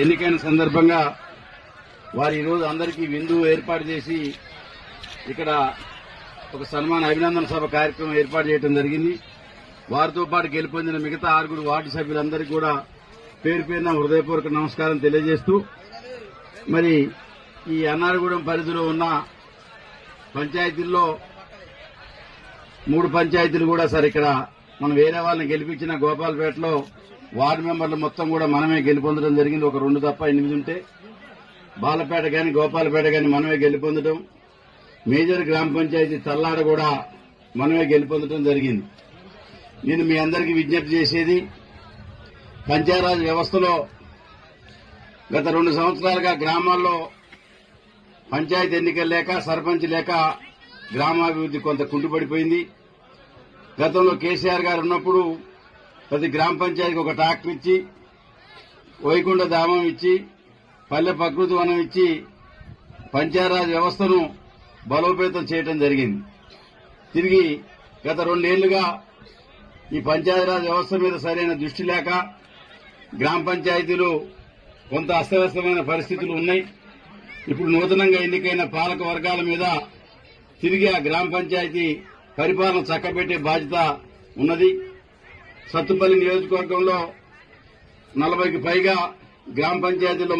ఎన్నికైన సందర్భంగా వారు ఈరోజు అందరికీ విందు ఏర్పాటు చేసి ఇక్కడ ఒక సన్మాన అభినందన సభ కార్యక్రమం ఏర్పాటు చేయడం జరిగింది. వారితో పాటు గెలుపొందిన మిగతా ఆరుగురు వార్డు సభ్యులందరికీ కూడా పేరు పేరున హృదయపూర్వక నమస్కారం తెలియజేస్తూ మరి ఈ అన్నారగూడెం పరిధిలో ఉన్న పంచాయతీల్లో మూడు పంచాయతీలు కూడా సార్ ఇక్కడ మనం వేరే వాళ్ళని గెలిపించిన గోపాల్పేటలో వార్డు మెంబర్లు మొత్తం కూడా మనమే గెలుపొందడం జరిగింది. ఒక రెండు తప్ప ఎనిమిది ఉంటే బాలపేట కానీ గోపాలపేట కానీ మనమే గెలుపొందడం. మేజర్ గ్రామ పంచాయతీ తల్లాడ కూడా మనమే గెలుపొందడం జరిగింది. నేను మీ అందరికీ విజ్ఞప్తి చేసేది పంచాయరాజ్ వ్యవస్థలో గత రెండు సంవత్సరాలుగా గ్రామాల్లో పంచాయతీ ఎన్నికలు లేక సర్పంచ్ లేక గ్రామాభివృద్ధి కొంత కుంటుపడిపోయింది. గతంలో కేసీఆర్ గారు ఉన్నప్పుడు ప్రతి గ్రామ పంచాయతీకి ఒక ట్రాక్టర్ ఇచ్చి వైకుంఠ ధామం ఇచ్చి పల్లె ప్రకృతి వనం ఇచ్చి పంచాయరాజ్ వ్యవస్థను బలోపేతం చేయడం జరిగింది. తిరిగి గత రెండేళ్ళుగా ఈ పంచాయతీరాజ్ వ్యవస్థ మీద సరైన దృష్టి లేక గ్రామ పంచాయతీలు కొంత అస్తవ్యస్తమైన పరిస్థితులు ఉన్నాయి. ఇప్పుడు నూతనంగా ఎన్నికైన పాలక వర్గాల మీద తిరిగి ఆ గ్రామ పంచాయతీ పరిపాలన చక్కబెట్టే బాధ్యత ఉన్నది. సత్తుపల్లి నియోజకవర్గంలో నలభైకి పైగా గ్రామ పంచాయతీలో